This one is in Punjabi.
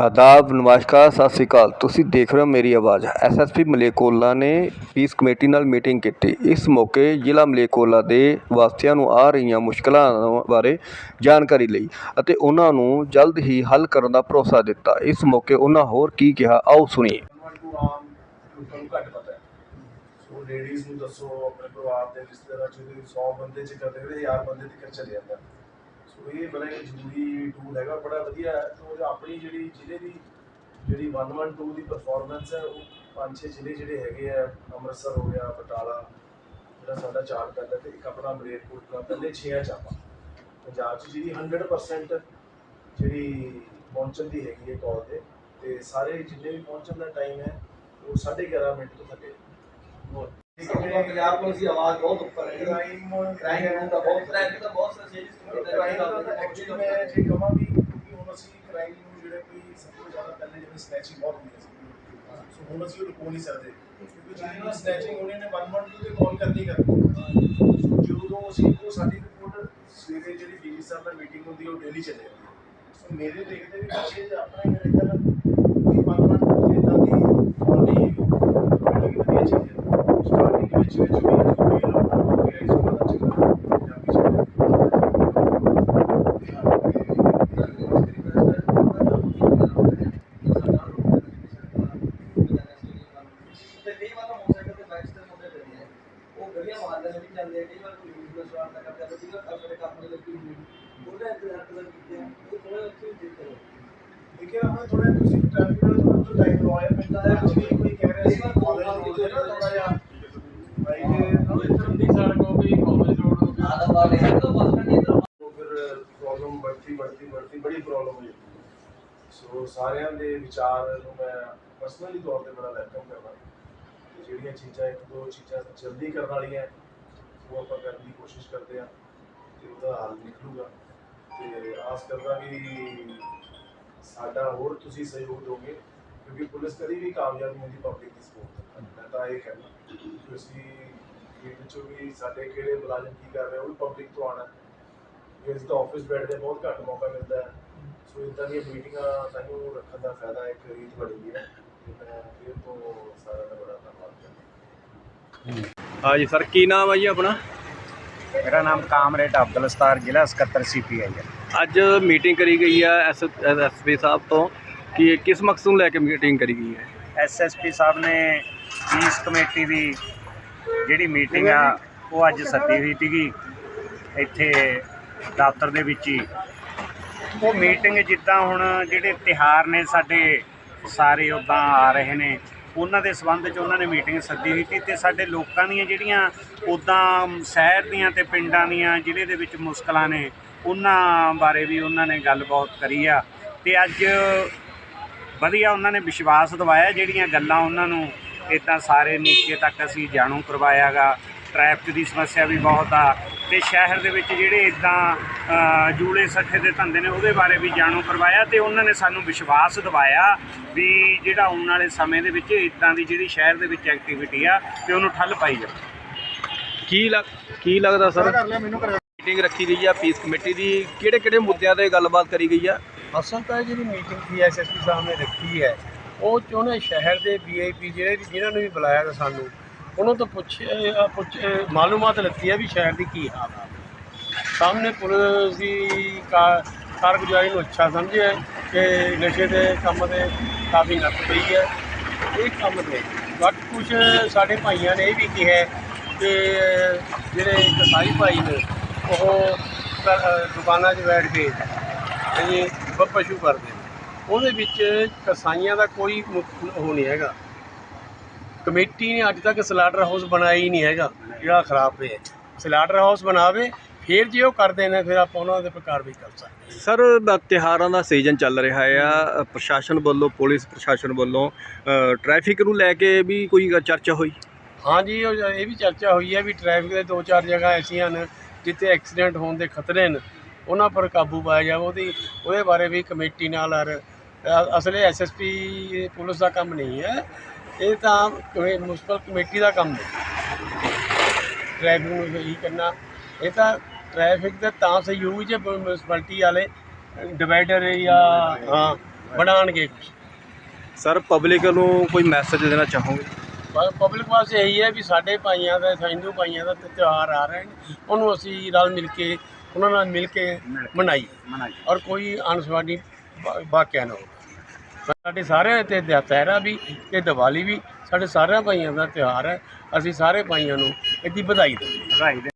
ਆਦਾਬ, ਨਮਸਕਾਰ, ਸਤਿ ਸ੍ਰੀ ਅਕਾਲ। ਤੁਸੀਂ ਦੇਖ ਰਹੇ ਹੋ ਮੇਰੀ ਆਵਾਜ਼। ਐਸਐਸਪੀ ਮਲੇਕੋਲਾ ਨੇ ਪੀਸ ਕਮੇਟੀ ਨਾਲ ਮੀਟਿੰਗ ਕੀਤੀ। ਇਸ ਮੌਕੇ ਜ਼ਿਲ੍ਹਾ ਮਲੇਕੋਲਾ ਦੇ ਵਾਸੀਆਂ ਨੂੰ ਆ ਰਹੀਆਂ ਮੁਸ਼ਕਲਾਂ ਬਾਰੇ ਜਾਣਕਾਰੀ ਲਈ ਅਤੇ ਉਹਨਾਂ ਨੂੰ ਜਲਦ ਹੀ ਹੱਲ ਕਰਨ ਦਾ ਭਰੋਸਾ ਦਿੱਤਾ। ਇਸ ਮੌਕੇ ਉਹਨਾਂ ਹੋਰ ਕੀ ਕਿਹਾ? ਆਓ ਸੁਣੀਏ। ਲੇਡੀਜ਼ ਨੂੰ ਦੱਸੋ, ਆਪਣੇ ਪਰਿਵਾਰ ਦੇ ਰਿਸ਼ਤੇਦਾਰਾਂ ਚ 100 ਬੰਦੇ ਚ ਕਰਦੇ, ਜਿਹੜੇ 1000 ਬੰਦੇ ਤੱਕ ਚਲੇ ਜਾਂਦਾ। ਸੋ ਇਹ ਬੜਾ ਇੱਕ ਜ਼ਰੂਰੀ ਟੂਲ ਹੈਗਾ ਬੜਾ ਵਧੀਆ ਹੈ। ਸੋ ਇਹ ਆਪਣੀ ਜਿਹੜੀ ਜ਼ਿਲ੍ਹੇ ਦੀ ਜਿਹੜੀ 112 ਦੀ ਪਰਫਾਰਮੈਂਸ ਹੈ ਉਹ ਪੰਜ ਛੇ ਜ਼ਿਲ੍ਹੇ ਜਿਹੜੇ ਹੈਗੇ ਆ ਅੰਮ੍ਰਿਤਸਰ ਹੋ ਗਿਆ ਬਟਾਲਾ ਜਿਹੜਾ ਸਾਡਾ ਚਾਰ ਪੈਂਦਾ ਤੇ ਇੱਕ ਆਪਣਾ ਮਲੇਰਕੋਟਲਾ ਪਹਿਲੇ 6 ਚ ਆਪਾਂ। ਪੰਜਾਬ ਚ ਜਿਹੜੀ 100% ਜਿਹੜੀ ਪਹੁੰਚਣ ਦੀ ਹੈਗੀ ਹੈ ਕਾਲ ਤੇ ਤੇ ਸਾਰੇ ਜਿੰਨੇ ਵੀ ਪਹੁੰਚਣ ਦਾ ਟਾਈਮ ਹੈ ਉਹ 11.5 ਮਿੰਟ ਤੋਂ ਥੱਲੇ। ਹੋਰ ਪੰਜਾਬ ਪੁਲਿਸ ਦੀ ਆਵਾਜ਼ ਬਹੁਤ ਉੱਪਰ ਹੈ। ਕ੍ਰਾਈਮ ਕ੍ਰਾਈਮ ਦਾ ਬਹੁਤ ਕ੍ਰਾਈਮ ਦਾ ਬਹੁਤ ਕ੍ਰਾਈਮ ਦਾ ਐਕਚੁਅਲੀ ਮੈਂ ਜੇ ਕਹਾਂ ਵੀ ਕਿਉਂਕਿ ਹੁਣ ਅਸੀਂ ਕ੍ਰਾਈਮ ਨੂੰ ਜਿਹੜੇ ਕੋਈ ਸਭ ਤੋਂ ਜ਼ਿਆਦਾ ਪਹਿਲੇ ਜਿਵੇਂ ਸਨੈਚਿੰਗ ਬਹੁਤ ਹੁੰਦੀ ਸੀ ਸੋ ਹੁਣ ਅਸੀਂ ਉਹ ਰੁਕੋ ਨਹੀਂ ਸਕਦੇ। ਕਿਉਂਕਿ ਜਿਹੜੀ ਸਨੈਚਿੰਗ ਉਹਨੇ ਨੇ 112 ਤੇ ਕਾਲ ਕਰਨੀ ਕਰਨੀ ਸੋ ਜਦੋਂ ਅਸੀਂ ਉਹ ਸਾਡੀ ਰਿਪੋਰਟ ਸਵੇਰੇ ਜਿਹੜੀ ਡੀਵੀ ਸਾਹਿਬ ਨਾਲ ਮੀਟਿੰਗ ਹੁੰਦੀ ਹੈ, ਉਹ ਡੇਲੀ ਚੱਲੇ ਜਾਂਦੀ ਹੈ। ਸੋ ਮੇਰੇ ਦੇਖਦੇ ਵੀ ਪਿੱਛੇ ਜੇ ਆਪਣੇ ਮੇਰੇ ਖਿਆਲ ਕੋਈ 112 ਤੇ ਇਦਾਂ ਦੀ ਕਾਲ ਨਹੀਂ ਹੈਗੀ ਬੜੀ ਵਧੀਆ ਚੀਜ਼ ਹੈ ਸਟਾਰਟਿੰਗ ਵਿੱਚ ਵਿੱਚ ਵੀ ਕੋਈ ਲੋਕਾਂ ਨੂੰ ਗਿਆ ਇਸ ਬਾਰੇ ਚੱਕਰ ਪੰਜਾਬੀ ਚ ਤੇ ਕਈ ਵਾਰ ਤਾਂ ਮੋਟਰਸਾਈਕਲ ਤੇ ਬਾਈਕ ਤੇ ਮੁੰਡੇ ਫਿਰਦੇ ਆ ਵਧੀਆ ਮਾਰਦਾ ਨਹੀਂ ਜਾਂਦੇ ਕਈ ਵਾਰ ਕੋਈ ਬਿਜ਼ਨਸ ਵਾਰਤਾ ਕਰਦਾ ਕਈ ਵਾਰ ਆਪਣੇ ਕੰਮ ਦੇ ਲੱਗੀ ਹੁੰਦੀ ਉਹਦਾ ਇੰਤਜ਼ਾਰ ਕਰ ਕੀਤੇ ਆ ਉਹ ਥੋੜਾ ਉੱਥੇ ਜਿੱਤ ਕਰੋ ਦੇਖਿਆ ਆਪਣੇ ਥੋੜਾ ਤੁਸੀਂ ਟ੍ਰੈਫਿਕ ਵਾਲਾ ਥੋੜਾ ਤੋਂ ਟਾਈਮ ਲਵਾਇਆ ਪੈਂਦਾ ਹੈ ਕੁਝ ਵੀ ਕੋਈ ਕਹਿ ਰਿਹਾ ਸੀ ਕਾਲਜ ਰੋਡ ਤੇ ਨਾ ਥੋੜਾ ਜਿਹਾ। ਭਾਈ ਜੀ ਨਾ ਇੱਧਰ ਨਹੀਂ ਸੜਕ ਹੋ ਗਈ ਕਾਲਜ ਰੋਡ ਹੋ ਗਿਆ ਆਦਾ ਵਾਲੇ ਤੋਂ ਬਸ ਮੈਂ ਇੱਧਰ ਫਿਰ ਪ੍ਰੋਬਲਮ ਵੱਧਦੀ ਵੱਧਦੀ ਵੱਧਦੀ ਬੜੀ ਪ੍ਰੋਬਲਮ ਹੋਈ। ਸੋ ਸਾਰਿਆਂ ਦੇ ਵਿਚਾਰ ਨੂੰ ਮੈਂ ਪਰਸਨਲੀ ਤੌਰ ਤੇ ਬੜਾ ਵੈਲਕਮ ਕਰਦਾ। ਜਿਹੜੀਆਂ ਚੀਜ਼ਾਂ ਇੱਕ ਦੋ ਚੀਜ਼ਾਂ ਜਲਦੀ ਕਰਨ ਵਾਲੀਆਂ, ਉਹ ਆਪਾਂ ਕਰਨ ਦੀ ਕੋਸ਼ਿਸ਼ ਕਰਦੇ ਆ ਤੇ ਉਹਦਾ ਹੱਲ ਨਿਕਲੂਗਾ। ਤੇ ਆਸ ਕਰਦਾ ਵੀ ਸਾਡਾ ਹੋਰ ਤੁਸੀਂ ਸਹਿਯੋਗ ਦਿਓਗੇ, ਕਿਉਂਕਿ ਪੁਲਿਸ ਕਦੀ ਵੀ ਕਾਮਯਾਬ ਨਹੀਂ ਹੁੰਦੀ ਪਬਲਿਕ ਦੀ ਸਪੋਰਟ ਮੈਂ ਤਾਂ ਇਹ ਕਹਿਣਾ ਕਿ ਅਸੀਂ ਫੀਲਡ ਚੋਂ ਵੀ ਸਾਡੇ ਕਿਹੜੇ ਮੁਲਾਜ਼ਮ ਕੀ ਕਰ ਰਹੇ, ਉਹ ਵੀ ਪਬਲਿਕ ਤੋਂ ਆਣਾ ਜੇ ਅਸੀਂ ਤਾਂ ਆਫਿਸ ਬੈਠਦੇ ਬਹੁਤ ਘੱਟ ਮੌਕਾ ਮਿਲਦਾ। ਹੈ ਸੋ ਇਦਾਂ ਦੀਆਂ ਮੀਟਿੰਗਾਂ ਸਾਨੂੰ ਰੱਖਣ ਦਾ ਫਾਇਦਾ ਇੱਕ ਰੀਤ ਬਣੀ ਹੈ। ਹਾਂਜੀ ਸਰ ਕੀ ਨਾਮ ਹੈ ਜੀ ਆਪਣਾ? ਮੇਰਾ ਨਾਮ ਕਾਮਰੇਡ ਅਬਦੁਲ ਸਤਾਰ ਜ਼ਿਲ੍ਹਾ ਸਕੱਤਰ ਸੀਪੀਆਈ ਹੈ। ਅੱਜ ਮੀਟਿੰਗ ਕਰੀ ਗਈ ਹੈ ਐਸਐਸਪੀ ਸਾਹਿਬ ਤੋਂ ਕਿ ਕਿਸ ਮਕਸਦ ਨੂੰ ਲੈ ਕੇ ਮੀਟਿੰਗ ਕਰੀ ਗਈ ਹੈ? ਐਸਐਸਪੀ ਸਾਹਿਬ ਨੇ ਪੀਸ ਕਮੇਟੀ ਦੀ ਜਿਹੜੀ ਮੀਟਿੰਗ ਆ ਉਹ ਅੱਜ ਸੱਦੀ ਹੋਈ ਸੀਗੀ। ਇੱਥੇ ਦਫ਼ਤਰ ਦੇ ਵਿੱਚ ਹੀ। ਉਹ ਮੀਟਿੰਗ ਜਿੱਦਾਂ ਹੁਣ ਜਿਹੜੇ ਤਿਹਾਰ ਨੇ ਸਾਡੇ ਸਾਰੇ ਉਦਾਂ ਆ ਰਹੇ ਨੇ। ਉਹਨਾਂ ਦੇ ਸੰਬੰਧ 'ਚ ਉਹਨਾਂ ਨੇ ਮੀਟਿੰਗ ਸੱਦੀ ਹੋਈ ਸੀ ਤੇ ਸਾਡੇ ਲੋਕਾਂ ਦੀਆਂ ਜਿਹੜੀਆਂ ਉਦਾਂ ਸ਼ਹਿਰ ਦੀਆਂ ਤੇ ਪਿੰਡਾਂ ਦੀਆਂ, ਜ਼ਿਲ੍ਹੇ ਦੇ ਵਿੱਚ ਮੁਸ਼ਕਲਾਂ ਨੇ, ਉਹਨਾਂ ਬਾਰੇ ਵੀ ਉਹਨਾਂ ਨੇ ਗੱਲਬਾਤ ਕਰੀ ਆ। ਤੇ ਅੱਜ ਵਧੀਆ ਉਹਨਾਂ ਨੇ ਵਿਸ਼ਵਾਸ ਦਿਵਾਇਆ ਜਿਹੜੀਆਂ ਗੱਲਾਂ ਉਹਨਾਂ ਨੂੰ ਇਦਾਂ ਸਾਰੇ ਨੀਚੇ ਤੱਕ ਅਸੀਂ ਜਾਣੂ ਕਰਵਾਇਆਗਾ। ਟ੍ਰੈਫਿਕ ਦੀ ਸਮੱਸਿਆ ਵੀ ਬਹੁਤ ਆ। ਤੇ ਸ਼ਹਿਰ ਦੇ ਵਿੱਚ ਜਿਹੜੇ ਇਦਾਂ ਜੂਲੇ ਸੱਠੇ ਦੇ ਧੰਦੇ ਨੇ ਉਹਦੇ ਬਾਰੇ ਵੀ ਜਾਣੂ ਕਰਵਾਇਆ ਤੇ ਉਹਨਾਂ ਨੇ ਸਾਨੂੰ ਵਿਸ਼ਵਾਸ ਦਿਵਾਇਆ ਵੀ ਜਿਹੜਾ ਆਉਣ ਵਾਲੇ ਸਮੇਂ ਦੇ ਵਿੱਚ ਇਦਾਂ ਦੀ ਜਿਹੜੀ ਸ਼ਹਿਰ ਦੇ ਵਿੱਚ ਐਕਟੀਵਿਟੀ ਆ ਤੇ ਉਹਨੂੰ ਠੱਲ ਪਾਈ ਜਾਵੇ। ਕੀ ਲੱਗ ਕੀ ਲੱਗਦਾ ਸਰ? ਮੀਟਿੰਗ ਰੱਖੀ ਗਈ ਆ ਪੀਸ ਕਮੇਟੀ ਦੀ। ਕਿਹੜੇ ਕਿਹੜੇ ਮੁੱਦਿਆਂ ਤੇ ਗੱਲਬਾਤ ਕਰੀ ਗਈ ਆ? ਅਸਲ ਤਾਂ ਇਹ ਜਿਹੜੀ ਮੀਟਿੰਗ ਸੀ ਐਸਐਸਪੀ ਸਾਹਿਬ ਨੇ ਰੱਖੀ ਹੈ ਉਹ 'ਚ ਉਹਨੇ ਸ਼ਹਿਰ ਦੇ ਵੀਆਈਪੀ ਜਿਹੜੇ ਵੀ ਜਿਨ੍ਹਾਂ ਨੂੰ ਵੀ ਬੁਲਾਇਆ ਤਾ ਸਾਨੂੰ ਉਹਨਾਂ ਤੋਂ ਪੁੱਛ ਪੁੱਛ ਅਹ ਮਾਲੂਮਾਤ ਲੱਤੀ ਹੈ ਵੀ ਸ਼ਹਿਰ ਦੀ ਕੀ ਹਾਲਤ ਆ। ਸਾਹਮਣੇ ਪੁਲਿਸ ਦੀ ਕਾ- ਕਾਰਗੁਜ਼ਾਰੀ ਨੂੰ ਅੱਛਾ ਸਮਝਿਆ ਕਿ ਨਸ਼ੇ ਦੇ ਕੰਮ ਤੇ ਕਾਫੀ ਨੱਥ ਪਈ ਹੈ ਇਹ ਕੰਮ ਤੇ ਬਟ ਕੁਝ ਸਾਡੇ ਭਾਈਆਂ ਨੇ ਇਹ ਵੀ ਕਿਹਾ ਕਿ ਜਿਹੜੇ ਕਸਾਈ ਭਾਈ ਨੇ, ਉਹ ਦੁਕਾਨਾਂ 'ਚ ਬੈਠ ਕੇ ਇਹ ਪਸ਼ੂ ਕਰਦੇ ਉਹਦੇ ਵਿੱਚ ਕਸਾਈਆਂ ਦਾ ਕੋਈ ਮੁੱਖ ਉਹ ਨਹੀਂ ਹੈਗਾ। ਕਮੇਟੀ ਨੇ ਅੱਜ ਤੱਕ ਸਲਾਟਰ ਹਾਊਸ ਬਣਾਇਆ ਹੀ ਨਹੀਂ ਹੈਗਾ ਜਿਹੜਾ ਖਰਾਬ ਪਿਆ ਸਲਾਟਰ ਹਾਊਸ ਬਣਾਵੇ ਫਿਰ ਜੇ ਉਹ ਕਰਦੇ ਨੇ ਫਿਰ ਆਪਾਂ ਉਹਨਾਂ ਦੇ ਉੱਪਰ ਕਾਰਵਾਈ ਕਰ ਸਕਦੇ ਹਾਂ। ਸਰ ਬ- ਤਿਉਹਾਰਾਂ ਦਾ ਸੀਜ਼ਨ ਚੱਲ ਰਿਹਾ ਆ। ਪ੍ਰਸ਼ਾਸਨ ਵੱਲੋਂ ਪੁਲਿਸ ਪ੍ਰਸ਼ਾਸਨ ਵੱਲੋਂ ਟ੍ਰੈਫਿਕ ਨੂੰ ਲੈ ਕੇ ਵੀ ਕੋਈ ਚਰਚਾ ਹੋਈ? ਹਾਂਜੀ ਉਹ ਜ- ਇਹ ਵੀ ਚਰਚਾ ਹੋਈ ਹੈ ਵੀ ਟ੍ਰੈਫਿਕ ਦੇ ਦੋ ਚਾਰ ਜਗ੍ਹਾ ਐਸੀਆਂ ਨੇ ਜਿੱਥੇ ਐਕਸੀਡੈਂਟ ਹੋਣ ਦੇ ਖਤਰੇ ਨੇ ਉਹਨਾਂ ਪਰ ਕਾਬੂ ਪਾਇਆ ਜਾਵੇ। ਉਹਦੀ ਉਹਦੇ ਬਾਰੇ ਵੀ ਕਮੇਟੀ ਨਾਲ ਅਸਲੇ ਐਸਐਸਪੀ ਪੁਲਿਸ ਦਾ ਕੰਮ ਨਹੀਂ ਹੈ। ਇਹ ਤਾਂ ਮਿਊਨਿਸਪਲ ਕਮੇਟੀ ਦਾ ਕੰਮ ਹੈ। ਟ੍ਰੈਫਿਕ ਨੂੰ ਸਹੀ ਕਰਨਾ। ਇਹ ਤਾਂ ਟ੍ਰੈਫਿਕ ਦਾ ਤਾਂ ਸਹਿਯੋਗ ਜੇ ਮਿਊਨਿਸਪੈਲਿਟੀ ਵਾਲੇ ਡਿਵਾਈਡਰ ਜਾਂ ਹਾਂ ਬਣਾਉਣਗੇ ਕੁਛ। ਸਰ ਪਬਲਿਕ ਨੂੰ ਕੋਈ ਮੈਸੇਜ ਦੇਣਾ ਚਾਹੋਗੇ? ਪਬਲਿਕ ਵਾਸਤੇ ਇਹੀ ਹੈ ਵੀ ਸਾਡੇ ਭਾਈਆਂ ਦਾ ਹਿੰਦੂ ਭਾਈਆਂ ਦਾ ਤਿਉਹਾਰ ਆ ਰਹੇ ਨੇ। ਉਹਨੂੰ ਅਸੀਂ ਰਲ ਮਿਲ ਕੇ ਉਹਨਾਂ ਨਾਲ ਮਿਲ ਕੇ ਮਨਾਈ ਔਰ ਕੋਈ ਅਨਸਵਾਦੀ ਵਾਕਿਆ ਨਾ ਹੋ ਸਾਡੇ ਸਾਰਿਆਂ ਤੇ ਦੁਸਹਿਰਾ ਵੀ ਤੇ ਦੀਵਾਲੀ ਵੀ ਸਾਡੇ ਸਾਰਿਆਂ ਭਾਈਆਂ ਦਾ ਤਿਉਹਾਰ ਹੈ। ਅਸੀਂ ਸਾਰੇ ਭਾਈਆਂ ਨੂੰ ਇਹਦੀ ਵਧਾਈ ਦਿੰਦੇ ਹਾਂ। ਵਧਾਈ ਦੇ